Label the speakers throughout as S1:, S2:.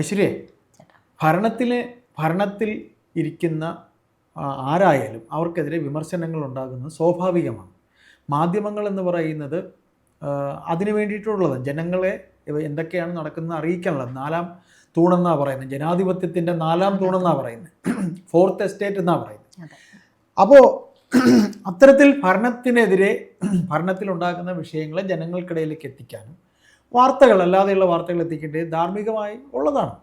S1: ഐശ്വര്യേ ഭരണത്തിൽ ഭരണത്തിൽ ഇരിക്കുന്ന ആരായാലും അവർക്കെതിരെ വിമർശനങ്ങൾ ഉണ്ടാകുന്നത് സ്വാഭാവികമാണ്. മാധ്യമങ്ങൾ എന്ന് പറയുന്നത് അതിനു വേണ്ടിയിട്ടുള്ളതാണ്. ജനങ്ങളെ എന്തൊക്കെയാണ് നടക്കുന്നത് അറിയിക്കാനുള്ളത്. നാലാം തൂണെന്നാണ് പറയുന്നത്. ജനാധിപത്യത്തിന്റെ നാലാം തൂണെന്നാണ് പറയുന്നത്. ഫോർത്ത് എസ്റ്റേറ്റ് എന്നാണ് പറയുന്നത്. അപ്പോൾ അത്തരത്തിൽ ഭരണത്തിനെതിരെ ഭരണത്തിലുണ്ടാകുന്ന വിഷയങ്ങളെ ജനങ്ങൾക്കിടയിലേക്ക് എത്തിക്കാനും വാർത്തകൾ അല്ലാതെയുള്ള വാർത്തകൾ എത്തിക്കേണ്ടത് ധാർമ്മികമായി ഉള്ളതാണ്.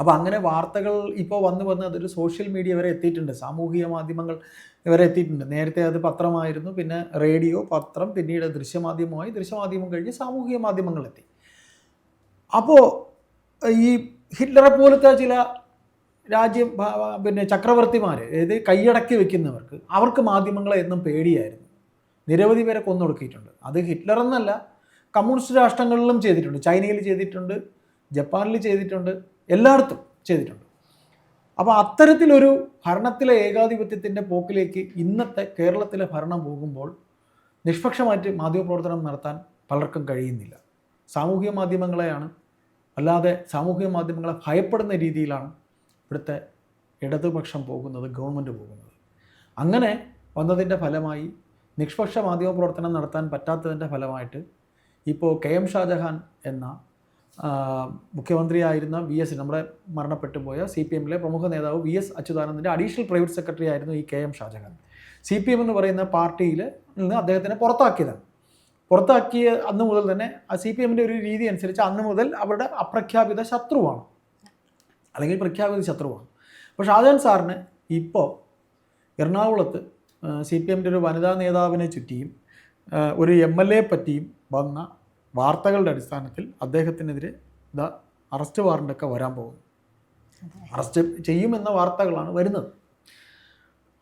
S1: അപ്പോൾ അങ്ങനെ വാർത്തകൾ ഇപ്പോൾ വന്നു വന്ന് അതൊരു സോഷ്യൽ മീഡിയ വരെ എത്തിയിട്ടുണ്ട്. സാമൂഹിക മാധ്യമങ്ങൾ വരെ എത്തിയിട്ടുണ്ട്. നേരത്തെ അത് പത്രമായിരുന്നു പിന്നെ റേഡിയോ പത്രം പിന്നീട് ദൃശ്യമാധ്യമമായി ദൃശ്യമാധ്യമം കഴിഞ്ഞ് സാമൂഹിക മാധ്യമങ്ങൾ എത്തി. അപ്പോൾ ഈ ഹിറ്റ്ലറെ പോലത്തെ ചില രാജ്യം പിന്നെ ചക്രവർത്തിമാർ ഏത് കൈയടക്കി വെക്കുന്നവർക്ക് അവർക്ക് മാധ്യമങ്ങളെ എന്നും പേടിയായിരുന്നു. നിരവധി പേരെ കൊന്നൊടുക്കിയിട്ടുണ്ട്. അത് ഹിറ്റ്ലർ എന്നല്ല കമ്മ്യൂണിസ്റ്റ് രാഷ്ട്രങ്ങളിലും ചെയ്തിട്ടുണ്ട്. ചൈനയിൽ ചെയ്തിട്ടുണ്ട് ജപ്പാനിൽ ചെയ്തിട്ടുണ്ട് എല്ലായിടത്തും ചെയ്തിട്ടുണ്ട്. അപ്പോൾ അത്തരത്തിലൊരു ഭരണത്തിലെ ഏകാധിപത്യത്തിന്റെ പോക്കിലേക്ക് ഇന്നത്തെ കേരളത്തിലെ ഭരണം പോകുമ്പോൾ നിഷ്പക്ഷമായിട്ട് മാധ്യമപ്രവർത്തനം നടത്താൻ പലർക്കും കഴിയുന്നില്ല. സാമൂഹിക മാധ്യമങ്ങളെയാണ് അല്ലാതെ സാമൂഹിക മാധ്യമങ്ങളെ ഭയപ്പെടുന്ന രീതിയിലാണ് ഇവിടുത്തെ ഇടതുപക്ഷം പോകുന്നത് ഗവൺമെന്റ് പോകുന്നത്. അങ്ങനെ വന്നതിന്റെ ഫലമായി നിഷ്പക്ഷ മാധ്യമ പ്രവർത്തനം നടത്താൻ പറ്റാത്തതിന്റെ ഫലമായിട്ട് ഇപ്പോൾ കെ എം ഷാജഹാൻ എന്ന മുഖ്യമന്ത്രിയായിരുന്ന വി എസ് നമ്മുടെ മരണപ്പെട്ടു പോയ സി പി എമ്മിലെ പ്രമുഖ നേതാവ് വി എസ് അച്യുതാനന്ദന്റെ അഡീഷണൽ പ്രൈവറ്റ് സെക്രട്ടറി ആയിരുന്നു ഈ K M Shajahan. C P M എന്ന് പറയുന്ന പാർട്ടിയിൽ നിന്ന് അദ്ദേഹത്തിനെ പുറത്താക്കിയതാണ്. പുറത്താക്കിയ അന്ന് മുതൽ തന്നെ ആ സി പി എമ്മിന്റെ ഒരു രീതി അനുസരിച്ച് അന്ന് മുതൽ അവരുടെ അപ്രഖ്യാപിത ശത്രുവാണ്. അല്ലെങ്കിൽ പ്രഖ്യാപിത ശത്രുവാണ്. അപ്പോൾ ഷാജഹാൻ സാറിന് ഇപ്പോൾ എറണാകുളത്ത് സി പി എമ്മിന്റെ ഒരു വനിതാ നേതാവിനെ ചുറ്റിയും ഒരു എം എൽ എ പറ്റിയും വന്ന വാർത്തകളുടെ അടിസ്ഥാനത്തിൽ അദ്ദേഹത്തിനെതിരെ ഇതാ അറസ്റ്റ് വാറണ്ടൊക്കെ വരാൻ പോകുന്നു. അറസ്റ്റ് ചെയ്യുമെന്ന വാർത്തകളാണ് വരുന്നത്.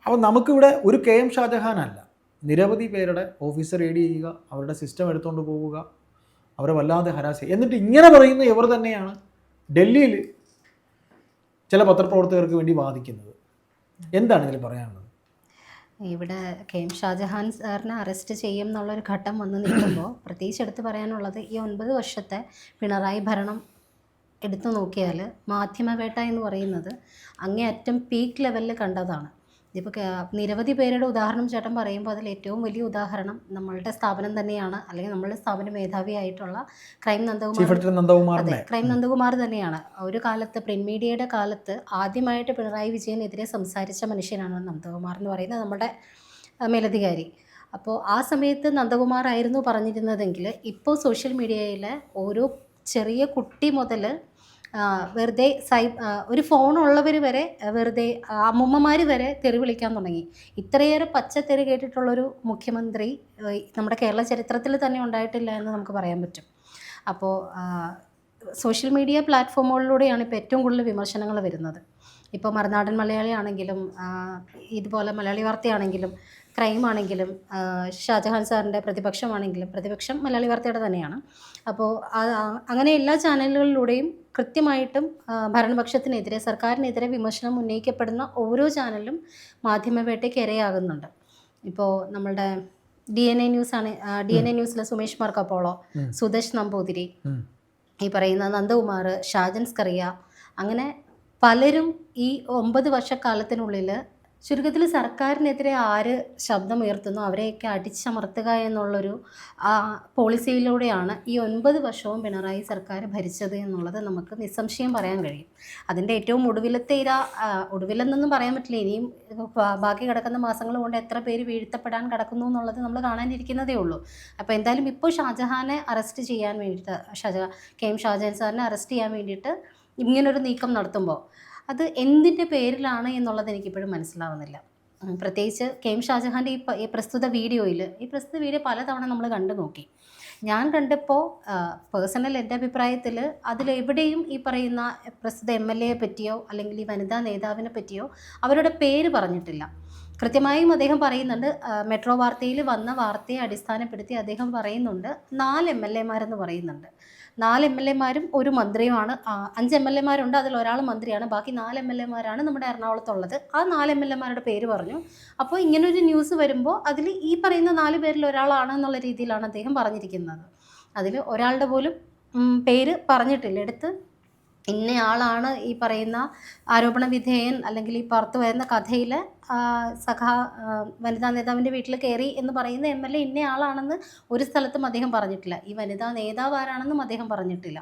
S1: അപ്പോൾ നമുക്കിവിടെ ഒരു കെ എം ഷാജഹാനല്ല നിരവധി പേരുടെ ഓഫീസർ റെയ്ഡ് ചെയ്യുക അവരുടെ സിസ്റ്റം എടുത്തുകൊണ്ട് പോവുക അവരെ വല്ലാതെ ഹരാസ് ചെയ്യുക. എന്നിട്ട് ഇങ്ങനെ പറയുന്ന ഇവർ തന്നെയാണ് ഡൽഹിയിൽ ചില പത്രപ്രവർത്തകർക്ക് വേണ്ടി വാദിക്കുന്നത്. എന്താണ് ഇതിൽ പറയാനുള്ളത്?
S2: ഇവിടെ കെ എം ഷാജഹാൻ സാറിനെ അറസ്റ്റ് ചെയ്യും എന്നുള്ളൊരു ഘട്ടം വന്ന് നിൽക്കുമ്പോൾ പ്രത്യേകിച്ച് എടുത്ത് പറയാനുള്ളത് ഈ ഒൻപത് വർഷത്തെ പിണറായി ഭരണം എടുത്തു നോക്കിയാൽ മാധ്യമവേട്ട എന്ന് പറയുന്നത് അങ്ങേയറ്റം പീക്ക് ലെവലിൽ കണ്ടതാണ്. ഇതിപ്പോൾ നിരവധി പേരുടെ ഉദാഹരണം ചേട്ടൻ പറയുമ്പോൾ അതിൽ ഏറ്റവും വലിയ ഉദാഹരണം നമ്മളുടെ സ്ഥാപനം തന്നെയാണ്. അല്ലെങ്കിൽ നമ്മളുടെ സ്ഥാപന മേധാവിയായിട്ടുള്ള ക്രൈം നന്ദകുമാർ. അതെ ക്രൈം നന്ദകുമാർ തന്നെയാണ്. ഒരു കാലത്ത് പ്രിന്റ് മീഡിയയുടെ കാലത്ത് ആദ്യമായിട്ട് പിണറായി വിജയനെതിരെ സംസാരിച്ച മനുഷ്യനാണ് നന്ദകുമാർ എന്ന് പറയുന്നത് നമ്മുടെ മേലധികാരി. അപ്പോൾ ആ സമയത്ത് നന്ദകുമാർ ആയിരുന്നു പറഞ്ഞിരുന്നതെങ്കിൽ ഇപ്പോൾ സോഷ്യൽ മീഡിയയിലെ ഓരോ ചെറിയ കുട്ടി മുതൽ വെറുതെ സൈ ഒരു ഫോണുള്ളവർ വരെ വെറുതെ അമ്മൂമ്മമാർ വരെ തെറി വിളിക്കാൻ തുടങ്ങി. ഇത്രയേറെ പച്ചത്തെറി കേട്ടിട്ടുള്ളൊരു മുഖ്യമന്ത്രി നമ്മുടെ കേരള ചരിത്രത്തിൽ തന്നെ ഉണ്ടായിട്ടില്ല എന്ന് നമുക്ക് പറയാൻ പറ്റും. അപ്പോൾ സോഷ്യൽ മീഡിയ പ്ലാറ്റ്ഫോമുകളിലൂടെയാണ് ഇപ്പോൾ ഏറ്റവും കൂടുതൽ വിമർശനങ്ങൾ വരുന്നത്. ഇപ്പോൾ മറുനാടൻ മലയാളിയാണെങ്കിലും ഇതുപോലെ മലയാളി വാർത്തയാണെങ്കിലും ക്രൈം ആണെങ്കിലും ഷാജഹാൻ സാറിന്റെ പ്രതിപക്ഷമാണെങ്കിലും പ്രതിപക്ഷം മലയാളി വാർത്തയുടെ തന്നെയാണ്. അപ്പോൾ അങ്ങനെ എല്ലാ ചാനലുകളിലൂടെയും കൃത്യമായിട്ടും ഭരണപക്ഷത്തിനെതിരെ സർക്കാരിനെതിരെ വിമർശനം ഉന്നയിക്കപ്പെടുന്ന ഓരോ ചാനലും മാധ്യമവേട്ടയ്ക്ക് ഇരയാകുന്നുണ്ട്. ഇപ്പോൾ നമ്മളുടെ ഡി എൻ എ ന്യൂസ് ആണ് ഡി എൻ എ ന്യൂസിലെ സുമേഷ് മാർക്കപ്പോളോ. സുദേശ് നമ്പൂതിരി ഈ പറയുന്ന നന്ദകുമാർ ഷാജൻസ് കറിയ അങ്ങനെ പലരും ഈ ഒമ്പത് വർഷക്കാലത്തിനുള്ളിൽ ചുരുക്കത്തിൽ സർക്കാരിനെതിരെ ആര് ശബ്ദം ഉയർത്തുന്നു അവരെയൊക്കെ അടിച്ചമർത്തുക എന്നുള്ളൊരു പോളിസിയിലൂടെയാണ് ഈ ഒൻപത് വർഷവും പിണറായി സർക്കാർ ഭരിച്ചത് എന്നുള്ളത് നമുക്ക് നിസ്സംശയം പറയാൻ കഴിയും. അതിന്റെ ഏറ്റവും ഒടുവിലത്തെ ഇര ഒടുവിലെന്നൊന്നും പറയാൻ പറ്റില്ല. ഇനിയും ബാക്കി കിടക്കുന്ന മാസങ്ങൾ കൊണ്ട് എത്ര പേര് വീഴ്ത്തപ്പെടാൻ കിടക്കുന്നു എന്നുള്ളത് നമ്മൾ കാണാനിരിക്കുന്നതേ ഉള്ളൂ. അപ്പോൾ എന്തായാലും ഇപ്പോൾ ഷാജഹാനെ അറസ്റ്റ് ചെയ്യാൻ വേണ്ടിയിട്ട് ഷാജഹാൻ കെ എം ഷാജഹാൻ സാറിനെ അറസ്റ്റ് ചെയ്യാൻ വേണ്ടിയിട്ട് ഇങ്ങനൊരു നീക്കം നടത്തുമ്പോൾ അത് എന്തിന്റെ പേരിലാണ് എന്നുള്ളത് എനിക്കിപ്പോഴും മനസ്സിലാവുന്നില്ല. പ്രത്യേകിച്ച് കെ എം ഷാജഹാന്റെ ഈ ഈ പ്രസ്തുത വീഡിയോയിൽ ഈ പ്രസ്തുത വീഡിയോ പലതവണ നമ്മൾ കണ്ടു നോക്കി. ഞാൻ കണ്ടപ്പോൾ പേഴ്സണൽ എന്റെ അഭിപ്രായത്തിൽ അതിലെവിടെയും ഈ പറയുന്ന പ്രസ്തുത എം എൽ എയെ പറ്റിയോ അല്ലെങ്കിൽ ഈ വനിതാ നേതാവിനെ പറ്റിയോ അവരുടെ പേര് പറഞ്ഞിട്ടില്ല. കൃത്യമായും അദ്ദേഹം പറയുന്നുണ്ട് മെട്രോ വാർത്തയിൽ വന്ന വാർത്തയെ അടിസ്ഥാനപ്പെടുത്തി അദ്ദേഹം പറയുന്നുണ്ട് നാല് എം എൽ എമാരെന്ന് പറയുന്നുണ്ട്. നാല് എം എൽ എമാരും ഒരു മന്ത്രിയുമാണ്. അഞ്ച് എം എൽ എമാരുണ്ട്. അതിൽ ഒരാൾ മന്ത്രിയാണ്. ബാക്കി നാല് എം എൽ എമാരാണ് നമ്മുടെ എറണാകുളത്തുള്ളത്. ആ നാല് എം എൽ എമാരുടെ പേര് പറഞ്ഞു. അപ്പോൾ ഇങ്ങനൊരു ന്യൂസ് വരുമ്പോൾ അതിൽ ഈ പറയുന്ന നാല് പേരിൽ ഒരാളാണ് എന്നുള്ള രീതിയിലാണ് അദ്ദേഹം പറഞ്ഞിരിക്കുന്നത്. അതിൽ ഒരാളുടെ പോലും പേര് പറഞ്ഞിട്ടില്ല. എടുത്ത് ഇന്നയാളാണ് ഈ പറയുന്ന ആരോപണ വിധേയൻ അല്ലെങ്കിൽ ഈ പുറത്തു വരുന്ന കഥയിൽ സഖാ വനിതാ നേതാവിന്റെ വീട്ടിൽ കയറി എന്ന് പറയുന്ന എം എൽ എ ഇന്നയാളാണെന്ന് ഒരു സ്ഥലത്തും അദ്ദേഹം പറഞ്ഞിട്ടില്ല. ഈ വനിതാ നേതാവ് ആരാണെന്നും അദ്ദേഹം പറഞ്ഞിട്ടില്ല.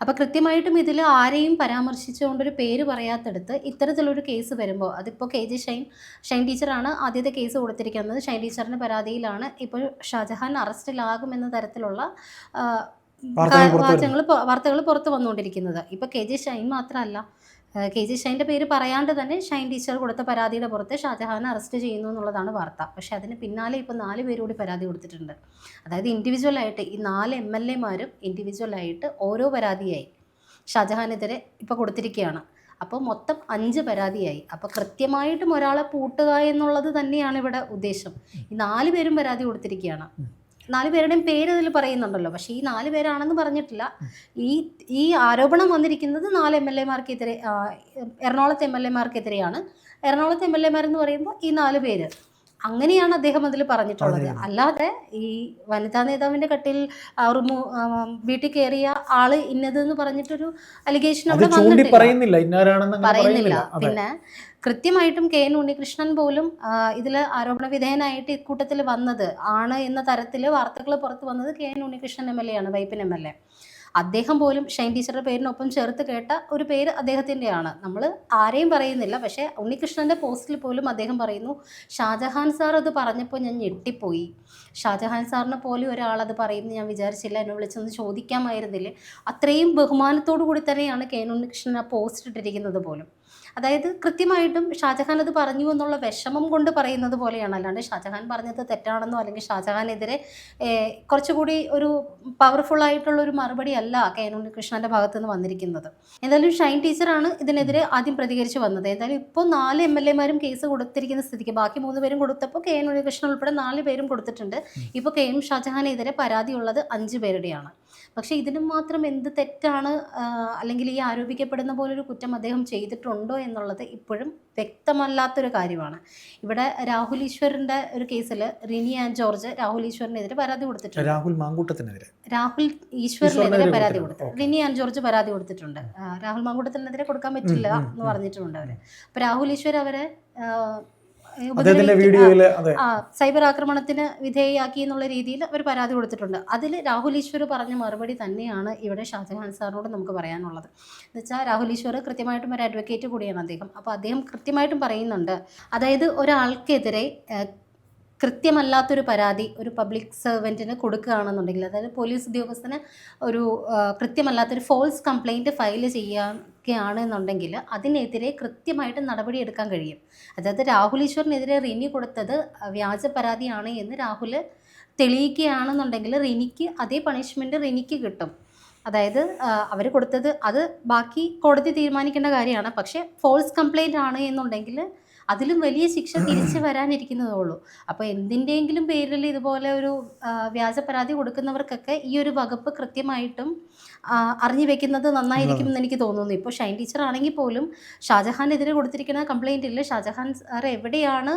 S2: അപ്പോൾ കൃത്യമായിട്ടും ഇതിൽ ആരെയും പരാമർശിച്ചുകൊണ്ടൊരു പേര് പറയാത്തടുത്ത് ഇത്തരത്തിലൊരു കേസ് വരുമ്പോൾ അതിപ്പോൾ കെ ജി ഷൈൻ ഷൈൻ ടീച്ചറാണ് ആദ്യത്തെ കേസ് കൊടുത്തിരിക്കുന്നത്. ഷൈൻ ടീച്ചറിന്റെ പരാതിയിലാണ് ഇപ്പോൾ ഷാജഹാൻ അറസ്റ്റിലാകുമെന്ന തരത്തിലുള്ള
S1: വാർത്തകൾ പുറത്ത്
S2: വാർത്തകൾ പുറത്തു വന്നുകൊണ്ടിരിക്കുന്നത്. ഇപ്പൊ കെ ജി ഷൈൻ മാത്രമല്ല. കെ ജി ഷൈന്റെ പേര് പറയാണ്ട് തന്നെ ഷൈൻ ടീച്ചർ കൊടുത്ത പരാതിയുടെ പുറത്ത് ഷാജഹാനെ അറസ്റ്റ് ചെയ്യുന്നു എന്നുള്ളതാണ് വാർത്ത. പക്ഷേ അതിന് പിന്നാലെ ഇപ്പോൾ നാല് പേരോട് പരാതി കൊടുത്തിട്ടുണ്ട്. അതായത് ഇൻഡിവിജ്വലായിട്ട് ഈ നാല് എം എൽ എമാരും ഇൻഡിവിജ്വലായിട്ട് ഓരോ പരാതിയായി ഷാജഹാനെതിരെ ഇപ്പോൾ കൊടുത്തിരിക്കുകയാണ്. അപ്പോൾ മൊത്തം അഞ്ച് പരാതിയായി. അപ്പോൾ കൃത്യമായിട്ടും ഒരാളെ പൂട്ടുക എന്നുള്ളത് തന്നെയാണ് ഇവിടെ ഉദ്ദേശം. ഈ നാല് പേരും പരാതി കൊടുത്തിരിക്കുകയാണ്. നാല് പേരുടെയും പേര് അതിൽ പറയുന്നുണ്ടല്ലോ. പക്ഷേ ഈ നാല് പേരാണെന്ന് പറഞ്ഞിട്ടില്ല. ഈ ഈ ആരോപണം വന്നിരിക്കുന്നത് നാല് എം എൽ എമാർക്കെതിരെ മാർക്കെതിരെ എറണാകുളത്തെ എം എൽ എമാർക്കെതിരെയാണ്. എറണാകുളത്തെ എം എൽ എമാരെന്ന് പറയുമ്പോൾ ഈ നാല് പേര്. അങ്ങനെയാണ് അദ്ദേഹം അതിൽ പറഞ്ഞിട്ടുള്ളത്. അല്ലാതെ ഈ വനിതാ നേതാവിന്റെ കട്ടിൽ റിമൂ- വീട്ടിൽ കയറിയ ആൾ ഇന്നതെന്ന് പറഞ്ഞിട്ടൊരു അലിഗേഷൻ അവിടെ വന്നിട്ടില്ല.
S1: പറയുന്നില്ല
S2: പിന്നെ കൃത്യമായിട്ടും കെ എൻ ഉണ്ണികൃഷ്ണൻ പോലും ഇതിൽ ആരോപണ വിധേയനായിട്ട് ഇക്കൂട്ടത്തിൽ വന്നത് ആണ് എന്ന തരത്തിൽ വാർത്തകൾ പുറത്ത് വന്നത് K N Unnikrishnan M L A ആണ് വൈപ്പിൻ എം എൽ എ. അദ്ദേഹം പോലും ഷൈൻ ടീച്ചറുടെ പേരിനൊപ്പം ചേർത്ത് കേട്ട ഒരു പേര് അദ്ദേഹത്തിന്റെയാണ്. നമ്മൾ ആരെയും പറയുന്നില്ല. പക്ഷേ ഉണ്ണികൃഷ്ണന്റെ പോസ്റ്റിൽ പോലും അദ്ദേഹം പറയുന്നു ഷാജഹാൻ സാർ അത് പറഞ്ഞപ്പോൾ ഞാൻ ഞെട്ടിപ്പോയി. ഷാജഹാൻ സാറിനെ പോലെ ഒരാളത് പറയുമെന്ന് ഞാൻ വിചാരിച്ചില്ല. എന്നെ വിളിച്ചൊന്ന് ചോദിക്കാമായിരുന്നില്ല. അത്രയും ബഹുമാനത്തോടു കൂടി തന്നെയാണ് കെ ഉണ്ണികൃഷ്ണൻ ആ പോസ്റ്റ് ഇട്ടിരിക്കുന്നത് പോലും. അതായത് കൃത്യമായിട്ടും ഷാജഹാൻ അത് പറഞ്ഞു എന്നുള്ള വിഷമം കൊണ്ട് പറയുന്നത് പോലെയാണ്. അല്ലാണ്ട് ഷാജഹാൻ പറഞ്ഞത് തെറ്റാണെന്നോ അല്ലെങ്കിൽ ഷാജഹാനെതിരെ കുറച്ചുകൂടി ഒരു പവർഫുൾ ആയിട്ടുള്ള ഒരു മറുപടി അല്ല കെ എൻ ഉണ്ണികൃഷ്ണന്റെ ഭാഗത്ത് നിന്ന് വന്നിരിക്കുന്നത്. എന്തായാലും ഷൈൻ ടീച്ചറാണ് ഇതിനെതിരെ ആദ്യം പ്രതികരിച്ച് വന്നത്. എന്തായാലും ഇപ്പോൾ നാല് എം എൽ എമാരും കേസ് കൊടുത്തിരിക്കുന്ന സ്ഥിതിക്ക് ബാക്കി മൂന്ന് പേരും കൊടുത്തപ്പോൾ കെ എൻ ഉണ്ണികൃഷ്ണൻ ഉൾപ്പെടെ നാല് പേരും കൊടുത്തിട്ടുണ്ട്. ഇപ്പോൾ കെ എം ഷാജഹാനെതിരെ പരാതിയുള്ളത് അഞ്ച് പേരുടെയാണ്. പക്ഷെ ഇതിന് മാത്രം എന്ത് തെറ്റാണ് അല്ലെങ്കിൽ ഈ ആരോപിക്കപ്പെടുന്ന പോലൊരു കുറ്റം അദ്ദേഹം ചെയ്തിട്ടുണ്ടോ എന്നുള്ളത് ഇപ്പോഴും വ്യക്തമല്ലാത്തൊരു കാര്യമാണ്. ഇവിടെ രാഹുൽ ഈശ്വറിന്റെ ഒരു കേസിൽ റിനി ആൻഡ് ജോർജ് രാഹുൽ ഈശ്വറിനെതിരെ പരാതി കൊടുത്തിട്ടുണ്ട്.
S1: രാഹുൽ മാങ്കൂട്ടത്തിനെതിരെ.
S2: രാഹുൽ ഈശ്വറിനെതിരെ പരാതി. കൊടുത്തു റിനി ആൻഡ് ജോർജ് പരാതി കൊടുത്തിട്ടുണ്ട്. രാഹുൽ മാങ്കൂട്ടത്തിനെതിരെ കൊടുക്കാൻ പറ്റില്ല എന്ന്. പറഞ്ഞിട്ടുണ്ട് അവർ അപ്പൊ രാഹുൽ ഈശ്വർ അവരെ ആ സൈബർ ആക്രമണത്തിന് വിധേയയാക്കി എന്നുള്ള രീതിയിൽ അവർ പരാതി കൊടുത്തിട്ടുണ്ട്. അതിൽ രാഹുൽ ഈശ്വർ പറഞ്ഞ മറുപടി തന്നെയാണ് ഇവിടെ ഷാജഹാൻ സാറിനോട് നമുക്ക് പറയാനുള്ളത്. എന്ന് വെച്ചാൽ രാഹുൽ ഈശ്വർ കൃത്യമായിട്ടും ഒരു അഡ്വക്കേറ്റ് കൂടിയാണ് അദ്ദേഹം. അപ്പോൾ അദ്ദേഹം കൃത്യമായിട്ടും പറയുന്നുണ്ട്. അതായത് ഒരാൾക്കെതിരെ കൃത്യമല്ലാത്തൊരു പരാതി ഒരു പബ്ലിക് സെർവന്റിന് കൊടുക്കുകയാണെന്നുണ്ടെങ്കിൽ അതായത് പോലീസ് ഉദ്യോഗസ്ഥന് ഒരു കൃത്യമല്ലാത്തൊരു ഫോൾസ് കംപ്ലൈന്റ് ഫയൽ ചെയ്യുകയാണെന്നുണ്ടെങ്കിൽ അതിനെതിരെ കൃത്യമായിട്ട് നടപടി എടുക്കാൻ കഴിയും. അതായത് രാഹുൽ ഈശ്വറിനെതിരെ റിനി കൊടുത്തത് വ്യാജ പരാതിയാണ് എന്ന് രാഹുൽ തെളിയിക്കുകയാണെന്നുണ്ടെങ്കിൽ റിനിക്ക് അതേ പണിഷ്മെന്റ് റിനിക്ക് കിട്ടും. അതായത് അവർ കൊടുത്തത് അത് ബാക്കി കോടതി തീരുമാനിക്കേണ്ട കാര്യമാണ്. പക്ഷേ ഫോൾസ് കംപ്ലൈന്റ് ആണ് എന്നുണ്ടെങ്കിൽ അതിലും വലിയ ശിക്ഷ തിരിച്ചു വരാനിരിക്കുന്നതേ ഉള്ളൂ അപ്പോൾ എന്തിന്റെയെങ്കിലും പേരിൽ ഇതുപോലെ ഒരു വ്യാജ പരാതി കൊടുക്കുന്നവർക്കൊക്കെ ഈ ഒരു വകുപ്പ് കൃത്യമായിട്ടും അറിഞ്ഞു വെക്കുന്നത് നന്നായിരിക്കും എന്ന് എനിക്ക് തോന്നുന്നു. ഇപ്പോൾ ഷൈൻ ടീച്ചർ ആണെങ്കിൽ പോലും ഷാജഹാനെതിരെ കൊടുത്തിരിക്കുന്ന കംപ്ലൈന്റിൽ ഷാജഹാൻ സാർ എവിടെയാണ്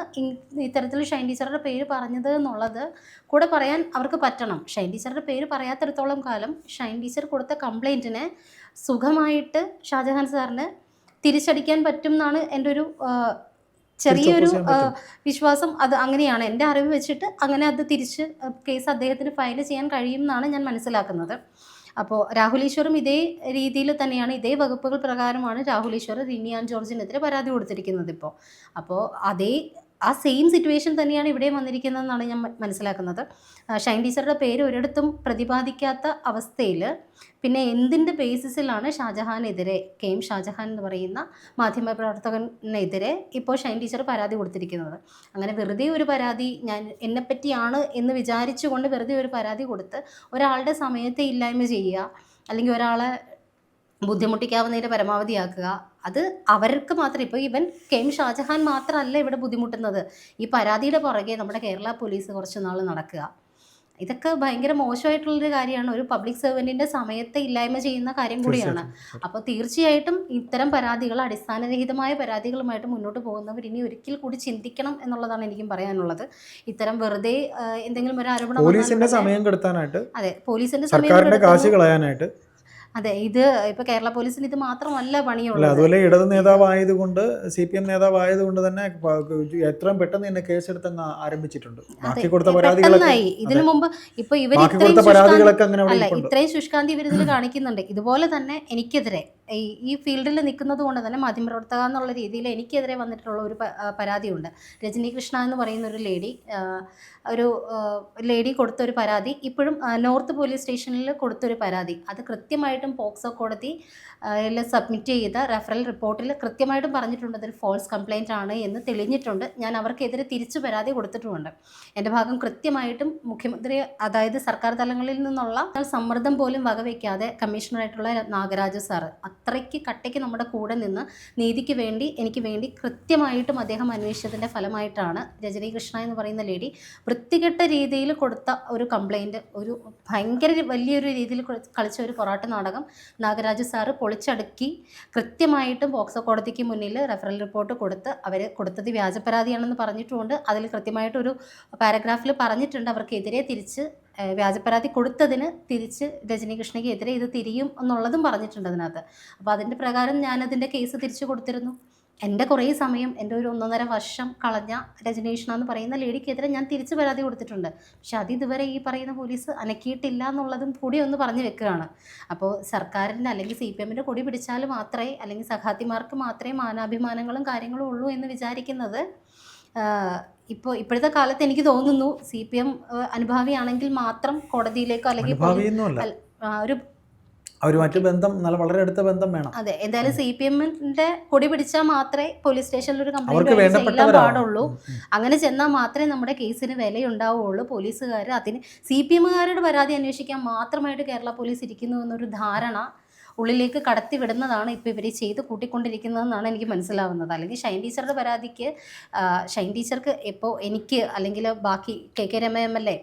S2: ഇത്തരത്തിൽ ഷൈൻ ടീച്ചറുടെ പേര് പറഞ്ഞത് എന്നുള്ളത് കൂടെ പറയാൻ അവർക്ക് പറ്റണം. ഷൈൻ ടീച്ചറുടെ പേര് പറയാത്തിടത്തോളം കാലം ഷൈൻ ടീച്ചർ കൊടുത്ത കംപ്ലൈന്റിനെ സുഖമായിട്ട് ഷാജഹാൻ സാറിന് തിരിച്ചടിക്കാൻ പറ്റും എന്നാണ് എന്റെ ഒരു ചെറിയൊരു. വിശ്വാസം അത് അങ്ങനെയാണ്. എന്റെ അറിവ് വെച്ചിട്ട് അങ്ങനെ അത് തിരിച്ച് കേസ് അദ്ദേഹത്തിന് ഫയൽ ചെയ്യാൻ കഴിയും എന്നാണ് ഞാൻ മനസ്സിലാക്കുന്നത്. അപ്പോൾ രാഹുൽ ഈശ്വറും ഇതേ രീതിയിൽ തന്നെയാണ് ഇതേ വകുപ്പുകൾ പ്രകാരമാണ് രാഹുൽ ഈശ്വർ റിനിയാൻ ജോർജിനെതിരെ പരാതി കൊടുത്തിരിക്കുന്നത് ഇപ്പോൾ. അപ്പോൾ അതേ ആ സെയിം സിറ്റുവേഷൻ തന്നെയാണ് ഇവിടെയും വന്നിരിക്കുന്നതെന്നാണ് ഞാൻ മനസ്സിലാക്കുന്നത്. ഷൈൻ ടീച്ചറുടെ പേര് ഒരിടത്തും പ്രതിപാദിക്കാത്ത അവസ്ഥയിൽ പിന്നെ എന്തിന്റെ ബേസിസിലാണ് ഷാജഹാനെതിരെ കെ എം ഷാജഹാൻ എന്ന് പറയുന്ന മാധ്യമപ്രവർത്തകനെതിരെ ഇപ്പോൾ ഷൈൻ ടീച്ചർ പരാതി കൊടുത്തിരിക്കുന്നത്. അങ്ങനെ വെറുതെ ഒരു പരാതി ഞാൻ എന്നെപ്പറ്റിയാണ് എന്ന് വിചാരിച്ചുകൊണ്ട് വെറുതെ ഒരു പരാതി കൊടുത്ത് ഒരാളുടെ സമയത്തെ ഇല്ലായ്മ ചെയ്യുക അല്ലെങ്കിൽ ഒരാളെ ബുദ്ധിമുട്ടിക്കാവുന്നതിന്റെ പരമാവധിയാക്കുക. അത് അവർക്ക് മാത്രം ഇപ്പോൾ ഇവൻ കെ എം ഷാജഹാൻ മാത്രമല്ല ഇവിടെ ബുദ്ധിമുട്ടുന്നത്. ഈ പരാതിയുടെ പുറകെ നമ്മുടെ കേരള പോലീസ് കുറച്ച് നാൾ നടക്കുക. ഇതൊക്കെ ഭയങ്കര മോശമായിട്ടുള്ളൊരു കാര്യമാണ്. ഒരു പബ്ലിക് സർവന്റിന്റെ സമയത്തെ ഇല്ലായ്മ ചെയ്യുന്ന കാര്യം കൂടിയാണ്. അപ്പോൾ തീർച്ചയായിട്ടും. ഇത്തരം പരാതികൾ അടിസ്ഥാനരഹിതമായ പരാതികളുമായിട്ട് മുന്നോട്ട് പോകുന്നവർ ഇനി ഒരിക്കൽ കൂടി ചിന്തിക്കണം എന്നുള്ളതാണ് എനിക്കും പറയാനുള്ളത്. ഇത്തരം വെറുതെ എന്തെങ്കിലും ഒരു ആരോപണം
S1: പോലീസിന്റെ സമയം കെടുത്താനായിട്ട്
S2: അതെ പോലീസിന്റെ സമയം.
S1: കാശ് കളയാനായിട്ട്
S2: അതെ ഇത് ഇപ്പൊ കേരള പോലീസിന് ഇത് മാത്രമല്ല
S1: പണിയുള്ളൂ
S2: പണിയുള്ളത്
S1: അതുപോലെ ഇടത് നേതാവായതുകൊണ്ട് സി പി എം നേതാവായതുകൊണ്ട് തന്നെ എത്രയും പെട്ടെന്ന് തന്നെ കേസെടുത്ത് ആരംഭിച്ചിട്ടുണ്ട്. ബാക്കി കൊടുത്ത
S2: ഇതിനു മുമ്പ് ഇപ്പൊ ഇവർ ഇത്രയും ശുഷ്കാന്തി ഇത്രയും കാണിക്കുന്നുണ്ട്. ഇതുപോലെ തന്നെ എനിക്കെതിരെ ഈ ഈ ഫീൽഡിൽ നിൽക്കുന്നത് കൊണ്ട് തന്നെ മാധ്യമപ്രവർത്തക എന്നുള്ള രീതിയിൽ എനിക്കെതിരെ വന്നിട്ടുള്ള ഒരു പരാതിയുണ്ട്. രജനി കൃഷ്ണ എന്ന് പറയുന്ന ഒരു ലേഡി ഒരു ലേഡി കൊടുത്തൊരു പരാതി ഇപ്പോഴും നോർത്ത് പോലീസ് സ്റ്റേഷനിൽ കൊടുത്തൊരു പരാതി. അത് കൃത്യമായിട്ടും പോക്സോ കോടതി സബ്മിറ്റ് ചെയ്ത റെഫറൽ റിപ്പോർട്ടിൽ കൃത്യമായിട്ടും പറഞ്ഞിട്ടുണ്ട് അതൊരു ഫോൾസ് കംപ്ലൈന്റ് ആണ് എന്ന് തെളിഞ്ഞിട്ടുണ്ട്. ഞാൻ അവർക്കെതിരെ തിരിച്ചു പരാതി കൊടുത്തിട്ടുമുണ്ട്. എന്റെ ഭാഗം കൃത്യമായിട്ടും മുഖ്യമന്ത്രി അതായത് സർക്കാർ തലങ്ങളിൽ നിന്നുള്ള സമ്മർദ്ദം പോലും വകവയ്ക്കാതെ കമ്മീഷണറായിട്ടുള്ള നാഗരാജു സാറ് അത്രയ്ക്ക് കട്ടയ്ക്ക് നമ്മുടെ കൂടെ നിന്ന് നീതിക്ക് വേണ്ടി എനിക്ക് വേണ്ടി കൃത്യമായിട്ടും അദ്ദേഹം അന്വേഷിച്ചതിന്റെ ഫലമായിട്ടാണ് രജനി കൃഷ്ണ എന്ന് പറയുന്ന ലേഡി വൃത്തികെട്ട രീതിയിൽ കൊടുത്ത ഒരു കംപ്ലൈന്റ് ഒരു ഭയങ്കര വലിയൊരു രീതിയിൽ കളി- കളിച്ച ഒരു പൊറാട്ട് നാടകം നാഗരാജു സാറ് പൊളിച്ചടുക്കി കൃത്യമായിട്ടും പോക്സോ കോടതിക്ക് മുന്നിൽ റെഫറൽ റിപ്പോർട്ട് കൊടുത്ത് അവർ കൊടുത്തത് വ്യാജപരാതിയാണെന്ന് പറഞ്ഞിട്ടുമുണ്ട് അതിൽ കൃത്യമായിട്ടൊരു പാരഗ്രാഫിൽ പറഞ്ഞിട്ടുണ്ട്. അവർക്കെതിരെ തിരിച്ച് വ്യാജപരാതി കൊടുത്തതിന് തിരിച്ച് രജനി കൃഷ്ണയ്ക്കെതിരെ ഇത് തിരിയും എന്നുള്ളതും പറഞ്ഞിട്ടുണ്ട് അതിനകത്ത്. അപ്പോൾ അതിന്റെ പ്രകാരം ഞാനതിന്റെ കേസ് തിരിച്ചു കൊടുത്തിരുന്നു. എന്റെ കുറേ സമയം എന്റെ ഒരു ഒന്നൊന്നര വർഷം കളഞ്ഞ രജനീഷ്ണ എന്ന് പറയുന്ന ലേഡിക്കെതിരെ ഞാൻ തിരിച്ച് പരാതി കൊടുത്തിട്ടുണ്ട്. പക്ഷെ അത് ഇതുവരെ ഈ പറയുന്ന പോലീസ് അനക്കിയിട്ടില്ല എന്നുള്ളതും കൂടി ഒന്ന് പറഞ്ഞു വെക്കുകയാണ്. അപ്പോൾ സർക്കാരിന്റെ അല്ലെങ്കിൽ സി പി എമ്മിന്റെ കൊടി പിടിച്ചാൽ മാത്രമേ അല്ലെങ്കിൽ സഹാത്തിമാർക്ക് മാത്രമേ മാനാഭിമാനങ്ങളും കാര്യങ്ങളും ഉള്ളൂ എന്ന് വിചാരിക്കുന്നത് ഇപ്പോൾ ഇപ്പോഴത്തെ കാലത്ത് എനിക്ക് തോന്നുന്നു സി പി എം അനുഭാവിയാണെങ്കിൽ മാത്രം കോടതിയിലേക്കോ അല്ലെങ്കിൽ ഒരു
S1: അവർ ബന്ധം നല്ല വളരെ അടുത്ത ബന്ധം വേണം.
S2: അതെ എന്തായാലും സി പി എമ്മിന്റെ കൊടി പിടിച്ചാൽ മാത്രമേ പോലീസ് സ്റ്റേഷനിൽ ഒരു കംപ്ലൈന്റ്
S1: ചെയ്യാൻ
S2: പാടുള്ളൂ. അങ്ങനെ ചെന്നാൽ മാത്രമേ നമ്മുടെ കേസിന് വിലയുണ്ടാവുള്ളൂ പോലീസുകാർ അതിന് സി പി എമ്മുകാരുടെ പരാതി അന്വേഷിക്കാൻ മാത്രമായിട്ട് കേരള പോലീസ് ഇരിക്കുന്നു എന്നൊരു ധാരണ ഉള്ളിലേക്ക് കടത്തി വിടുന്നതാണ് ഇപ്പോൾ ഇവർ ചെയ്ത് കൂട്ടിക്കൊണ്ടിരിക്കുന്നതെന്നാണ് എനിക്ക് മനസ്സിലാവുന്നത്. അല്ലെങ്കിൽ ഷൈൻ ടീച്ചറുടെ പരാതിക്ക് ഷൈൻ ടീച്ചർക്ക് ഇപ്പോൾ എനിക്ക് അല്ലെങ്കിൽ ബാക്കി K K Rema M L A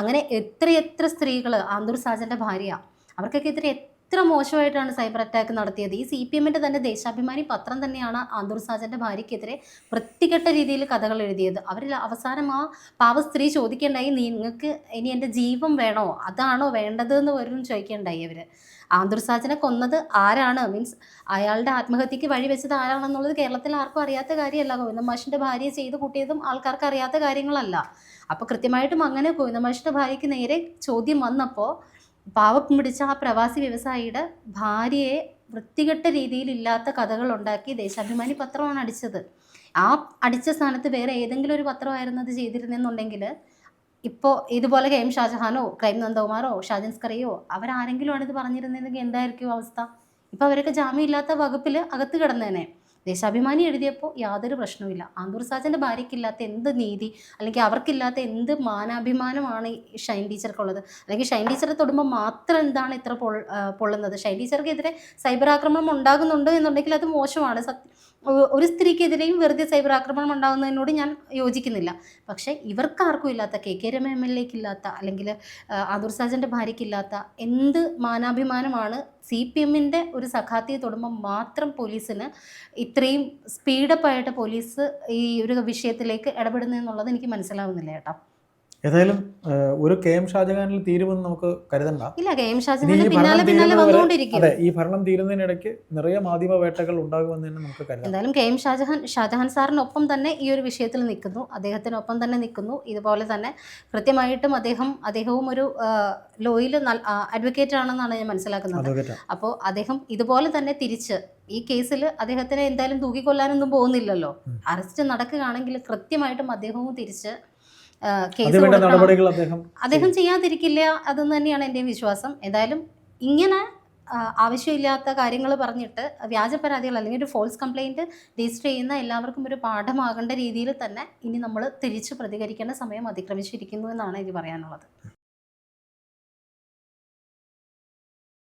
S2: അങ്ങനെ എത്രയെത്ര സ്ത്രീകൾ ആന്തൂർ സാജന്റെ ഭാര്യ അവർക്കൊക്കെ എതിരെ എത്ര മോശമായിട്ടാണ് സൈബർ അറ്റാക്ക് നടത്തിയത്. ഈ സി പി എമ്മിന്റെ തന്നെ ദേശാഭിമാനി പത്രം തന്നെയാണ് ആന്തൂർ സാജന്റെ ഭാര്യയ്ക്കെതിരെ വൃത്തികെട്ട രീതിയിൽ കഥകൾ എഴുതിയത്. അവരിൽ അവസാനം ആ പാവ സ്ത്രീ ചോദിക്കേണ്ടായി നിങ്ങൾക്ക് ഇനി എന്റെ ജീവൻ വേണോ? അതാണോ വേണ്ടത്? എന്ന് വരും ചോദിക്കേണ്ടായി അവർ ആന്തൂർ സാജനെ കൊന്നത് ആരാണ്? മീൻസ് അയാളുടെ ആത്മഹത്യക്ക് വഴി വെച്ചത് ആരാണെന്നുള്ളത് കേരളത്തിൽ ആർക്കും അറിയാത്ത കാര്യമല്ല. ഗോവിന്ദമാഷിന്റെ ഭാര്യയെ ചെയ്ത് കൂട്ടിയതും ആൾക്കാർക്ക് അറിയാത്ത കാര്യങ്ങളല്ല. അപ്പോൾ കൃത്യമായിട്ടും അങ്ങനെ ഗോവിന്ദമാഷിന്റെ ഭാര്യയ്ക്ക് നേരെ ചോദ്യം വന്നപ്പോൾ പാവം പിടിച്ച ആ പ്രവാസി വ്യവസായിയുടെ ഭാര്യയെ വൃത്തികെട്ട രീതിയിലില്ലാത്ത കഥകൾ ഉണ്ടാക്കി ദേശാഭിമാനി പത്രമാണ് അടിച്ചത്. ആ അടിച്ച സ്ഥാനത്ത് വേറെ ഏതെങ്കിലും ഒരു പത്രമായിരുന്നു അത് ചെയ്തിരുന്നെന്നുണ്ടെങ്കിൽ ഇപ്പോൾ ഇതുപോലെ കെ എം ഷാജഹാനോ ക്രൈം നന്ദകുമാറോ ഷാജൻ സ്കറിയോ അവരാരെങ്കിലും ആണിത് ഇത് പറഞ്ഞിരുന്നെങ്കിൽ എന്തായിരിക്കും അവസ്ഥ? ഇപ്പോൾ അവരൊക്കെ ജാമ്യമില്ലാത്ത വകുപ്പിൽ അകത്ത് കിടന്നേനെ. ദേശാഭിമാനി എഴുതിയപ്പോൾ യാതൊരു പ്രശ്നവുമില്ല. ആന്തൂർ സാജന്റെ ഭാര്യയ്ക്കില്ലാത്ത എന്ത് നീതി അല്ലെങ്കിൽ അവർക്കില്ലാത്ത എന്ത് മാനാഭിമാനമാണ് ഈ ഷൈൻ ടീച്ചർക്കുള്ളത്? അല്ലെങ്കിൽ ഷൈൻ ടീച്ചറെ തൊടുമ്പോൾ മാത്രം എന്താണ് ഇത്ര പൊള്ളുന്നത്? ഷൈൻ ടീച്ചർക്കെതിരെ സൈബർ ആക്രമണം ഉണ്ടാകുന്നുണ്ട് എന്നുണ്ടെങ്കിൽ അത് മോശമാണ്. സത്യം ഒരു സ്ത്രീക്കെതിരെയും വെറുതെ സൈബർ ആക്രമണം ഉണ്ടാകുന്നതിനോട് ഞാൻ യോജിക്കുന്നില്ല. പക്ഷേ ഇവർക്കാർക്കും ഇല്ലാത്ത K K Rema M L എക്കില്ലാത്ത അല്ലെങ്കിൽ ആദൂർ സാജന്റെ ഭാര്യയ്ക്കില്ലാത്ത എന്ത് മാനാഭിമാനമാണ് സി പി എമ്മിന്റെ ഒരു സഖാത്തിയെ തൊടുമ്പോൾ മാത്രം പോലീസിന് ഇത്രയും സ്പീഡപ്പായിട്ട് പോലീസ് ഈ ഒരു വിഷയത്തിലേക്ക് ഇടപെടുന്നതെന്നുള്ളത് എനിക്ക് മനസ്സിലാവുന്നില്ല ചേട്ടാ
S1: ഏതായാലും ഒരു കെ എം ഷാജഹാനിൽ തീരുമെന്ന് നമുക്ക് കരുതണ്ട.
S2: ഇല്ല കെ എം പിന്നാലെ വന്നുകൊണ്ടിരിക്കും.
S1: അതെ ഈ ഭരണം തീരുന്നതിനിടയ്ക്ക് നിറയെ മാധ്യമ വേട്ടകൾ ഉണ്ടാകുമെന്ന് തന്നെ നമുക്ക് കരുതാം.
S2: എന്തായാലും കെ എം ഷാജഹാൻ ഷാജഹാൻ സാറിനൊപ്പം തന്നെ ഈ ഒരു വിഷയത്തിൽ നിൽക്കുന്നു. അദ്ദേഹത്തിനൊപ്പം തന്നെ നിൽക്കുന്നു. ഇതുപോലെ തന്നെ കൃത്യമായിട്ടും അദ്ദേഹം അദ്ദേഹവും ഒരു ലോയിൽ അഡ്വക്കേറ്റ് ആണെന്നാണ് ഞാൻ മനസ്സിലാക്കുന്നത്. അപ്പോൾ അദ്ദേഹം ഇതുപോലെ തന്നെ തിരിച്ച് ഈ കേസിൽ അദ്ദേഹത്തിനെ എന്തായാലും തൂക്കിക്കൊല്ലാനൊന്നും പോകുന്നില്ലല്ലോ. അറസ്റ്റ് നടക്കുകയാണെങ്കിൽ കൃത്യമായിട്ടും അദ്ദേഹവും തിരിച്ച് കേസ് കൊടുക്കണം.
S1: അദ്ദേഹം
S2: ചെയ്യാതിരിക്കില്ല അതെന്ന് തന്നെയാണ് എന്റെ വിശ്വാസം. ഏതായാലും ഇങ്ങനെ ആവശ്യമില്ലാത്ത കാര്യങ്ങൾ പറഞ്ഞിട്ട് വ്യാജ പരാതികൾ അല്ലെങ്കിൽ ഒരു ഫോൾസ് കംപ്ലൈന്റ് രജിസ്റ്റർ ചെയ്യുന്ന എല്ലാവർക്കും ഒരു പാഠമാകേണ്ട രീതിയിൽ തന്നെ ഇനി നമ്മൾ തിരിച്ച് പ്രതികരിക്കേണ്ട സമയം അതിക്രമിച്ചിരിക്കുന്നു എന്നാണ് എനിക്ക് പറയാനുള്ളത്.